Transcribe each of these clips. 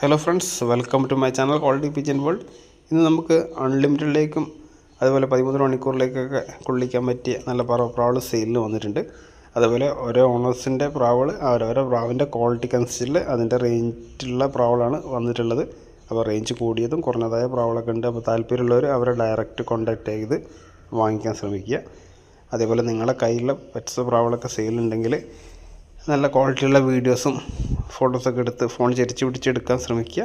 Hello friends welcome to my channel quality pigeon world ഇന്ന് നമുക്ക് അൺലിമിറ്റഡിലേക്കും അതുപോലെ പതിമൂന്ന് മണിക്കൂറിലേക്കൊക്കെ കൊള്ളിക്കാൻ പറ്റിയ നല്ല പറ പ്രാവൾ സെയിലിന് വന്നിട്ടുണ്ട്. അതുപോലെ ഓരോ ഓണേഴ്സിന്റെ പ്രാവൾ അവരോരോ പ്രാവിന്റെ ക്വാളിറ്റിക്ക് അനുസരിച്ച് അതിന്റെ റേഞ്ചിലുള്ള പ്രാവളാണ് വന്നിട്ടുള്ളത്. അപ്പോൾ റേഞ്ച് കൂടിയതും കുറഞ്ഞതായ പ്രാവളൊക്കെ ഉണ്ട്. അപ്പോൾ താല്പര്യമുള്ളവർ അവരെ ഡയറക്റ്റ് കോൺടാക്റ്റ് ചെയ്ത് വാങ്ങിക്കാൻ ശ്രമിക്കുക. അതേപോലെ നിങ്ങളുടെ കയ്യിലുള്ള പെറ്റ്സ് പ്രാവളൊക്കെ സെയിലുണ്ടെങ്കിൽ നല്ല ക്വാളിറ്റിയുള്ള വീഡിയോസും ഫോട്ടോസൊക്കെ എടുത്ത് ഫോൺ ചരിച്ച് പിടിച്ചെടുക്കാൻ ശ്രമിക്കുക.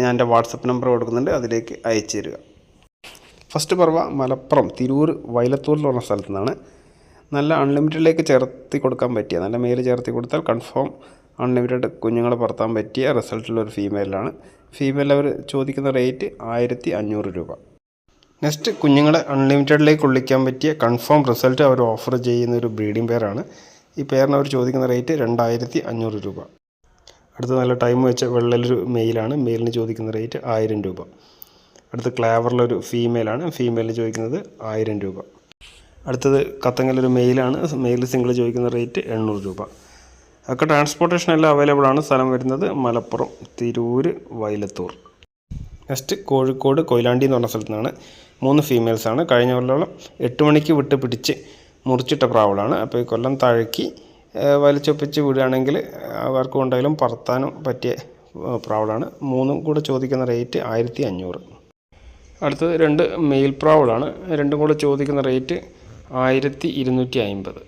ഞാൻ എന്റെ വാട്സപ്പ് നമ്പർ കൊടുക്കുന്നുണ്ട്. അതിലേക്ക് അയച്ചു തരിക ഫസ്റ്റ് പറവ മലപ്പുറം തിരൂർ വൈലത്തൂർ പറഞ്ഞ സ്ഥലത്തു നിന്നാണ്. നല്ല അൺലിമിറ്റഡിലേക്ക് ചേർത്തി കൊടുക്കാൻ പറ്റിയ നല്ല മെയിൽ ചേർത്തി കൊടുത്താൽ കൺഫേം അൺലിമിറ്റഡ് കുഞ്ഞുങ്ങളെ പറത്താൻ പറ്റിയ റിസൾട്ടുള്ള ഒരു ഫീമെയിലാണ്. ഫീമെയിൽ അവർ ചോദിക്കുന്ന റേറ്റ് ആയിരത്തി അഞ്ഞൂറ് രൂപ. നെക്സ്റ്റ് കുഞ്ഞുങ്ങളെ അൺലിമിറ്റഡിലേക്ക് ഉള്ളിക്കാൻ പറ്റിയ കൺഫേം റിസൾട്ട് അവർ ഓഫർ ചെയ്യുന്ന ഒരു ബ്രീഡിംഗ് പെയറാണ്. ഈ പേരിന് അവർ ചോദിക്കുന്ന റേറ്റ് രണ്ടായിരത്തി അഞ്ഞൂറ് രൂപ. അടുത്ത നല്ല ടൈം വെച്ച വെള്ളലൊരു മെയിലാണ്. മെയിലിന് ചോദിക്കുന്ന റേറ്റ് ആയിരം രൂപ. അടുത്ത് ക്ലാവറിലൊരു ഫീമെയിലാണ്. ഫീമെയിലിന് ചോദിക്കുന്നത് ആയിരം രൂപ. അടുത്തത് കത്തങ്ങലൊരു മെയിലാണ്. മെയിൽ സിംഗിൾ ചോദിക്കുന്ന റേറ്റ് എണ്ണൂറ് രൂപ. ഒക്കെ ട്രാൻസ്പോർട്ടേഷൻ എല്ലാം അവൈലബിൾ ആണ്. സ്ഥലം വരുന്നത് മലപ്പുറം തിരൂർ വൈലത്തൂർ നെക്സ്റ്റ് കോഴിക്കോട് കൊയിലാണ്ടി എന്ന് പറഞ്ഞ സ്ഥലത്തു നിന്നാണ് മൂന്ന് ഫീമെയിൽസാണ് കഴിഞ്ഞ കൊല്ലം എട്ട് മണിക്ക് വിട്ട് പിടിച്ച് മുറിച്ചിട്ട പ്രാവളാണ്. അപ്പോൾ ഈ കൊല്ലം താഴ്ക്കി വലിച്ചൊപ്പിച്ച് വിടുകയാണെങ്കിൽ അവർക്ക് കൊണ്ടെങ്കിലും പറത്താനും പറ്റിയ പ്രാവുകളാണ് മൂന്നും കൂടെ ചോദിക്കുന്ന റേറ്റ് ആയിരത്തി അഞ്ഞൂറ് അടുത്തത് രണ്ട് മെയിൽ പ്രാവളാണ്. രണ്ടും കൂടെ ചോദിക്കുന്ന റേറ്റ് ആയിരത്തി ഇരുന്നൂറ്റി അമ്പത്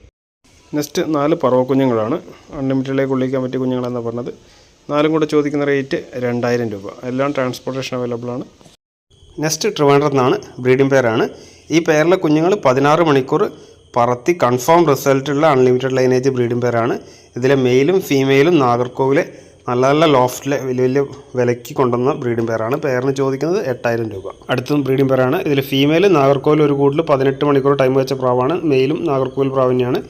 നെക്സ്റ്റ് നാല് പറവ കുഞ്ഞുങ്ങളാണ്. അൺലിമിറ്റഡിലേക്ക് ഉള്ളിക്കാൻ പറ്റിയ കുഞ്ഞുങ്ങളെന്നാണ് പറഞ്ഞത്. നാലും കൂടെ ചോദിക്കുന്ന റേറ്റ് രണ്ടായിരം രൂപ. എല്ലാം ട്രാൻസ്പോർട്ടേഷൻ അവൈലബിൾ ആണ്. നെക്സ്റ്റ് ട്രിവാൻഡ്രത്താണ് ബ്രീഡിംഗ് പെയറാണ്. ഈ പെയറിലെ കുഞ്ഞുങ്ങൾ പതിനാറ് മണിക്കൂർ പറത്തി കൺഫേം റിസൾട്ടുള്ള അൺലിമിറ്റഡ് ലൈനേജ് ബ്രീഡിംഗ് പേരാണ് ഇതിലെ മെയിലും ഫീമെയിലും നാഗർകോവിലെ നല്ല നല്ല ലോഫ്റ്റിലെ വലിയ വലിയ വിലയ്ക്ക് കൊണ്ടുവന്ന ബ്രീഡിംഗ് പേരാണ് പേരിന് ചോദിക്കുന്നത് എട്ടായിരം രൂപ. അടുത്തതും ബ്രീഡിംഗ് പേരാണ് ഇതിൽ ഫീമെയിൽ നാഗർകോവിൽ ഒരു കൂട്ടിൽ പതിനെട്ട് മണിക്കൂർ ടൈം വെച്ച പ്രാവാണ്. മെയിലും നാഗർകോവിൽ പ്രാവ് തന്നെയാണ്.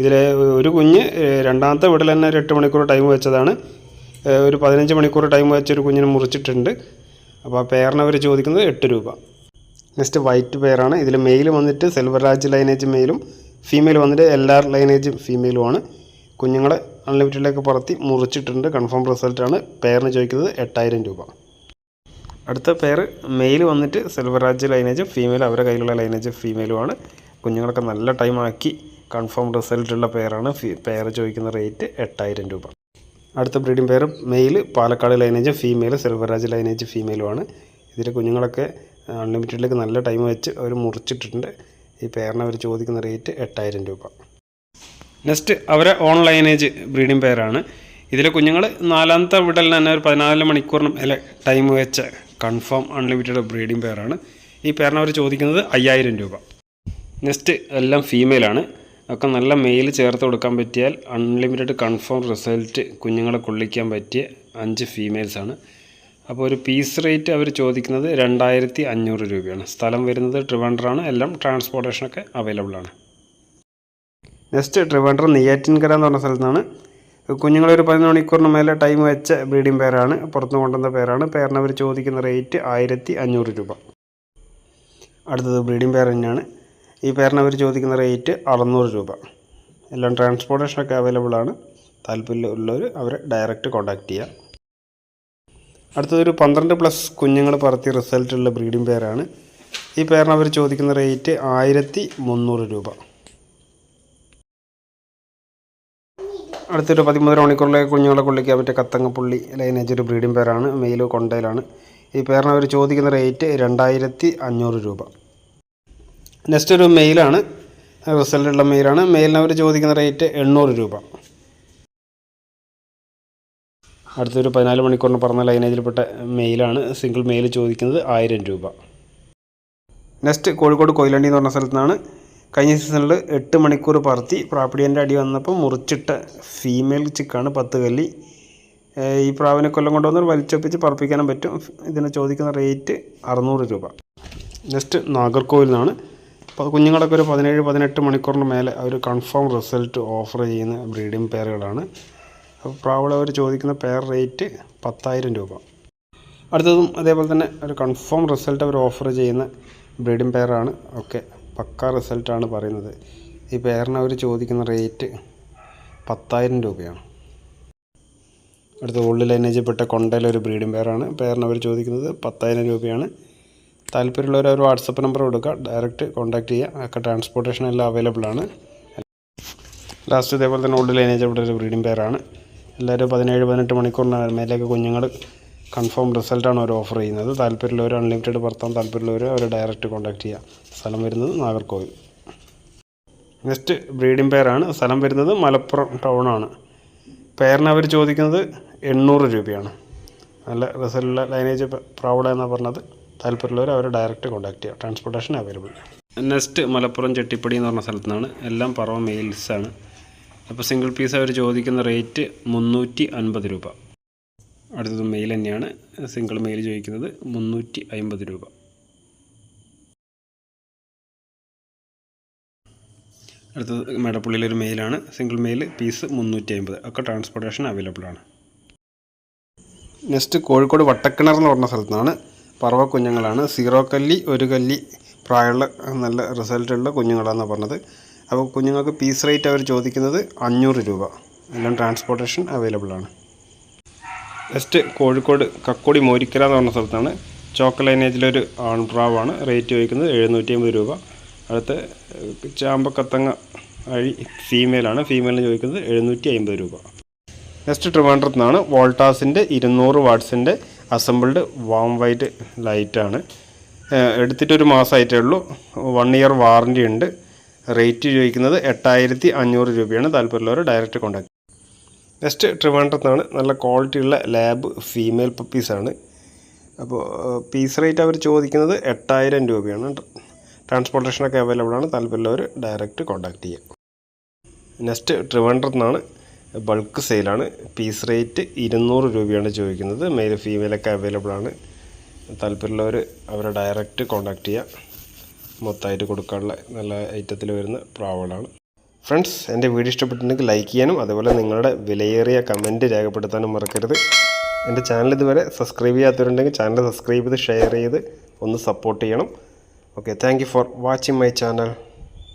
ഇതിലെ ഒരു കുഞ്ഞ് രണ്ടാമത്തെ വീട്ടിൽ തന്നെ ഒരു എട്ട് മണിക്കൂർ ടൈം വെച്ചതാണ്. ഒരു പതിനഞ്ച് മണിക്കൂർ ടൈം വെച്ച് ഒരു കുഞ്ഞിനെ മുറിച്ചിട്ടുണ്ട്. അപ്പോൾ അവർ ചോദിക്കുന്നത് എട്ട് രൂപ. നെക്സ്റ്റ് വൈറ്റ് പെയറാണ് ഇതിൽ മെയിൽ വന്നിട്ട് സിൽവർ രാജ് ലൈനേജ് മെയിലും ഫീമെയിൽ വന്നിട്ട് എൽ ആർ ലൈനേജ് ഫീമെയിലുമാണ് കുഞ്ഞുങ്ങളെ അൺലിമിറ്റഡിലേക്ക് പറത്തി മുറിച്ചിട്ടുണ്ട്. കൺഫേം റിസൾട്ടാണ് പെയറിന് ചോദിക്കുന്നത് എട്ടായിരം രൂപ. അടുത്ത പെയർ മെയിൽ വന്നിട്ട് സിൽവർ രാജ് ലൈനേജും ഫീമെയിൽ അവരുടെ കയ്യിലുള്ള ലൈനേജ് ഫീമെയിലുമാണ് കുഞ്ഞുങ്ങളൊക്കെ നല്ല ടൈം ആക്കി കൺഫേം റിസൾട്ടുള്ള പെയറാണ് പെയർ ചോദിക്കുന്ന റേറ്റ് എട്ടായിരം രൂപ. അടുത്ത breeding pair male Palakkad lineage female silver Raj lineage ഫീമെയിലുമാണ് ഇതിൽ കുഞ്ഞുങ്ങളൊക്കെ അൺലിമിറ്റഡിലേക്ക് നല്ല ടൈം വെച്ച് അവർ മുറിച്ചിട്ടിട്ടുണ്ട്. ഈ പെയറിന് അവർ ചോദിക്കുന്ന റേറ്റ് എട്ടായിരം രൂപ. നെക്സ്റ്റ് അവരെ ഓൺലൈനേജ് ബ്രീഡിംഗ് പെയറാണ് ഇതിലെ കുഞ്ഞുങ്ങൾ നാലാമത്തെ വിടലിന് തന്നെ ഒരു പതിനാല് മണിക്കൂറിനും അല്ലെ ടൈം വെച്ച് കൺഫേം അൺലിമിറ്റഡ് ബ്രീഡിംഗ് പെയറാണ് ഈ പേരിന് അവർ ചോദിക്കുന്നത് അയ്യായിരം രൂപ. നെക്സ്റ്റ് എല്ലാം ഫീമെയിലാണ് ഒക്കെ നല്ല മെയിൽ ചേർത്ത് കൊടുക്കാൻ പറ്റിയാൽ അൺലിമിറ്റഡ് കൺഫേം റിസൾട്ട് കുഞ്ഞുങ്ങളെ കൊള്ളിക്കാൻ പറ്റിയ അഞ്ച് ഫീമെയിൽസാണ് അപ്പോൾ ഒരു പീസ് റേറ്റ് അവർ ചോദിക്കുന്നത് രണ്ടായിരത്തി അഞ്ഞൂറ് രൂപയാണ്. സ്ഥലം വരുന്നത് ട്രിവാൻഡ്രാണ്. എല്ലാം ട്രാൻസ്പോർട്ടേഷനൊക്കെ അവൈലബിൾ ആണ്. നെക്സ്റ്റ് ട്രിവാൻഡ്രം നെയ്യാറ്റിൻകര എന്ന് പറഞ്ഞ സ്ഥലത്താണ്. കുഞ്ഞുങ്ങളൊരു പതിനൊന്ന് മണിക്കൂറിന് മേലെ ടൈം വെച്ച ബ്രീഡിംഗ് പേരാണ്. പുറത്തു കൊണ്ടുവന്ന പേരാണ്. പേരിന് അവർ ചോദിക്കുന്ന റേറ്റ് ആയിരത്തി അഞ്ഞൂറ് രൂപ. അടുത്തത് ബ്രീഡിംഗ് പേർ തന്നെയാണ്. ഈ പേരിന് അവർ ചോദിക്കുന്ന റേറ്റ് അറുന്നൂറ് രൂപ. എല്ലാം ട്രാൻസ്പോർട്ടേഷനൊക്കെ അവൈലബിൾ ആണ്. താല്പര്യമുള്ളവർ അവരെ ഡയറക്റ്റ് കോൺടാക്റ്റ് ചെയ്യുക അടുത്തതൊരു പന്ത്രണ്ട് പ്ലസ് കുഞ്ഞുങ്ങൾ പറത്തി റിസൾട്ടുള്ള ബ്രീഡിംഗ് പെയറാണ് ഈ പേരിന് അവർ ചോദിക്കുന്ന റേറ്റ് ആയിരത്തി മുന്നൂറ് രൂപ. അടുത്തൊരു പതിമൂന്നര മണിക്കൂറിലേക്ക് കുഞ്ഞുങ്ങളെ കൊള്ളിക്കാൻ പറ്റിയ കത്തങ്ങപ്പുള്ളി ലൈനേജ് ഒരു ബ്രീഡിംഗ് പെയറാണ് മെയിൽ കൊണ്ടയിലാണ് ഈ പേരിന് അവർ ചോദിക്കുന്ന റേറ്റ് രണ്ടായിരത്തി അഞ്ഞൂറ് രൂപ. നെക്സ്റ്റ് ഒരു മെയിലാണ് റിസൾട്ടുള്ള മെയിലാണ് മെയിലിന് അവർ ചോദിക്കുന്ന റേറ്റ് എണ്ണൂറ് രൂപ. അടുത്തൊരു പതിനാല് മണിക്കൂറിന് പറഞ്ഞ ലൈനേജിൽപ്പെട്ട മെയിലാണ് സിംഗിൾ മെയിൽ ചോദിക്കുന്നത് ആയിരം രൂപ. നെക്സ്റ്റ് കോഴിക്കോട് കൊയിലണ്ടി എന്ന് പറഞ്ഞ സ്ഥലത്തു നിന്നാണ് കഴിഞ്ഞ സീസണിൽ എട്ട് മണിക്കൂർ പറത്തി പ്രാപ്പിടിയന്റെ അടി വന്നപ്പോൾ മുറിച്ചിട്ട ഫീമെയിൽ ചിക്കാണ് പത്ത് കല്ലി. ഈ പ്രാവിനെ കൊല്ലം കൊണ്ടുവന്ന് വലിച്ചൊപ്പിച്ച് പറപ്പിക്കാനും പറ്റും. ഇതിന് ചോദിക്കുന്ന റേറ്റ് അറുന്നൂറ് രൂപ. നെക്സ്റ്റ് നാഗർകോവിൽ നിന്നാണ് കുഞ്ഞുങ്ങളൊക്കെ ഒരു പതിനേഴ് പതിനെട്ട് മണിക്കൂറിന് മേലെ അവർ കൺഫേം റിസൾട്ട് ഓഫർ ചെയ്യുന്ന ബ്രീഡിംഗ് പെയറുകളാണ്. അപ്പോൾ പ്രാവളെ അവർ ചോദിക്കുന്ന പെയർ റേറ്റ് പത്തായിരം രൂപ. അടുത്തതും അതേപോലെ തന്നെ ഒരു കൺഫേം റിസൾട്ട് അവർ ഓഫർ ചെയ്യുന്ന ബ്രീഡിംഗ് പെയറാണ് ഒക്കെ പക്ക റിസൾട്ടാണ് പറയുന്നത്. ഈ പെയറിന് അവർ ചോദിക്കുന്ന റേറ്റ് പത്തായിരം രൂപയാണ്. അടുത്ത ഓൾഡ് ലൈനേജിൽപ്പെട്ട കൊണ്ടയിലെ ഒരു ബ്രീഡിംഗ് പെയറാണ് പെയറിന് അവർ ചോദിക്കുന്നത് പത്തായിരം രൂപയാണ്. താല്പര്യമുള്ളവർ അവർ വാട്സപ്പ് നമ്പർ കൊടുക്കുക. ഡയറക്റ്റ് കോൺടാക്റ്റ് ചെയ്യുക. ഒക്കെ ട്രാൻസ്പോർട്ടേഷൻ എല്ലാം അവൈലബിൾ ആണ്. ലാസ്റ്റ് ഇതേപോലെ തന്നെ ഓൾഡ് അനുജപ്പെട്ട ഒരു ബ്രീഡിംഗ് പെയറാണ് എല്ലാവരും പതിനേഴ് പതിനെട്ട് മണിക്കൂറിന് മേലേക്ക് കുഞ്ഞുങ്ങൾ കൺഫേം റിസൾട്ടാണ് അവർ ഓഫർ ചെയ്യുന്നത്. താല്പര്യമുള്ളവർ അൺലിമിറ്റഡ് പറത്താൻ താല്പര്യമുള്ളവർ അവർ ഡയറക്റ്റ് കോൺടാക്ട് ചെയ്യുക സ്ഥലം വരുന്നത് നാഗർകോവിൽ. നെക്സ്റ്റ് ബ്രീഡിംഗ് പെയറാണ് സ്ഥലം വരുന്നത് മലപ്പുറം ടൗണാണ് പെയറിന് അവർ ചോദിക്കുന്നത് എണ്ണൂറ് രൂപയാണ്. നല്ല റിസൾട്ടുള്ള ലൈനേജ് പ്രൗഡ് എന്നാണ് പറഞ്ഞത്. താല്പര്യമുള്ളവർ അവർ ഡയറക്റ്റ് കോൺടാക്ട് ചെയ്യുക transportation available next Malappuram Chettipadi എന്ന് പറഞ്ഞ സ്ഥലത്തു നിന്നാണ്. എല്ലാം പറവ മെയിൽസാണ് അപ്പോൾ സിംഗിൾ പീസ് അവർ ചോദിക്കുന്ന റേറ്റ് മുന്നൂറ്റി അൻപത് രൂപ. അടുത്തത് മെയിൽ തന്നെയാണ്. സിംഗിൾ മെയിൽ ചോദിക്കുന്നത് മുന്നൂറ്റി അൻപത് രൂപ. അടുത്തത് മേടപ്പള്ളിയിലൊരു മെയിലാണ് സിംഗിൾ മെയിൽ പീസ് മുന്നൂറ്റി അമ്പത് ഒക്കെ ട്രാൻസ്പോർട്ടേഷൻ അവൈലബിൾ ആണ്. നെക്സ്റ്റ് കോഴിക്കോട് വട്ടക്കിണർ എന്ന് പറഞ്ഞ സ്ഥലത്തു നിന്നാണ് പറവ കുഞ്ഞുങ്ങളാണ്. സീറോ കല്ലി ഒരു കല്ലി പ്രായമുള്ള നല്ല റിസൾട്ടുള്ള കുഞ്ഞുങ്ങളാണെന്ന് പറഞ്ഞത്. അപ്പോൾ കുഞ്ഞുങ്ങൾക്ക് പീസ് റേറ്റ് അവർ ചോദിക്കുന്നത് അഞ്ഞൂറ് രൂപ. എല്ലാം ട്രാൻസ്പോർട്ടേഷൻ അവൈലബിൾ ആണ്. നെക്സ്റ്റ് കോഴിക്കോട് കക്കോടി മോരിക്കര എന്ന് പറഞ്ഞ സ്ഥലത്താണ് ചോക്ക ലൈനേജിലൊരു ആൺപ്രാവാണ് റേറ്റ് ചോദിക്കുന്നത് എഴുന്നൂറ്റി അമ്പത് രൂപ. അടുത്ത് ചാമ്പക്കത്തങ്ങ അഴി ഫീമെയിലാണ് ഫീമെയിലിന് ചോദിക്കുന്നത് എഴുന്നൂറ്റി അമ്പത് രൂപ. നെക്സ്റ്റ് ട്രിവാൻഡ്രത്ത് നിന്നാണ് വോൾട്ടാസിന്റെ ഇരുന്നൂറ് വാട്ട്സിന്റെ അസംബിൾഡ് വാം വൈറ്റ് ലൈറ്റാണ് എടുത്തിട്ടൊരു മാസമായിട്ടേ ഉള്ളൂ. വൺ ഇയർ വാറന്റി ഉണ്ട്. റേറ്റ് ചോദിക്കുന്നത് എട്ടായിരത്തി അഞ്ഞൂറ് രൂപയാണ്. താല്പര്യമുള്ളവർ ഡയറക്റ്റ് കോൺടാക്ട് നെക്സ്റ്റ് ട്രിവാൻഡ്രത്താണ്. നല്ല നല്ല ക്വാളിറ്റിയുള്ള ലാബ് ഫീമെയിൽ പപ്പീസാണ് അപ്പോൾ പീസ് റേറ്റ് അവർ ചോദിക്കുന്നത് എട്ടായിരം രൂപയാണ്. ട്രാൻസ്പോർട്ടേഷനൊക്കെ അവൈലബിൾ ആണ്. താല്പര്യമുള്ളവർ ഡയറക്റ്റ് കോൺടാക്ട് ചെയ്യുക നെക്സ്റ്റ് ട്രിവാൻഡ്രത്താണ്. ബൾക്ക് സെയിലാണ് പീസ് റേറ്റ് ഇരുന്നൂറ് രൂപയാണ് ചോദിക്കുന്നത്. മെയിൽ ഫീമെയിലൊക്കെ അവൈലബിൾ ആണ്. താല്പര്യമുള്ളവർ അവരെ ഡയറക്റ്റ് കോൺടാക്ട് ചെയ്യുക മൊത്തമായിട്ട് കൊടുക്കാനുള്ള നല്ല ഐറ്റത്തിൽ വരുന്ന പ്രാവുകളാണ്. ഫ്രണ്ട്സ് എന്റെ വീഡിയോ ഇഷ്ടപ്പെട്ടിട്ടുണ്ടെങ്കിൽ ലൈക്ക് ചെയ്യാനും അതുപോലെ നിങ്ങളുടെ വിലയേറിയ കമന്റ് രേഖപ്പെടുത്താനും മറക്കരുത്. എന്റെ ചാനൽ ഇതുവരെ സബ്സ്ക്രൈബ് ചെയ്യാത്തവരുണ്ടെങ്കിൽ ചാനൽ സബ്സ്ക്രൈബ് ചെയ്ത് ഷെയർ ചെയ്ത് ഒന്ന് സപ്പോർട്ട് ചെയ്യണം. Okay thank for watching my channel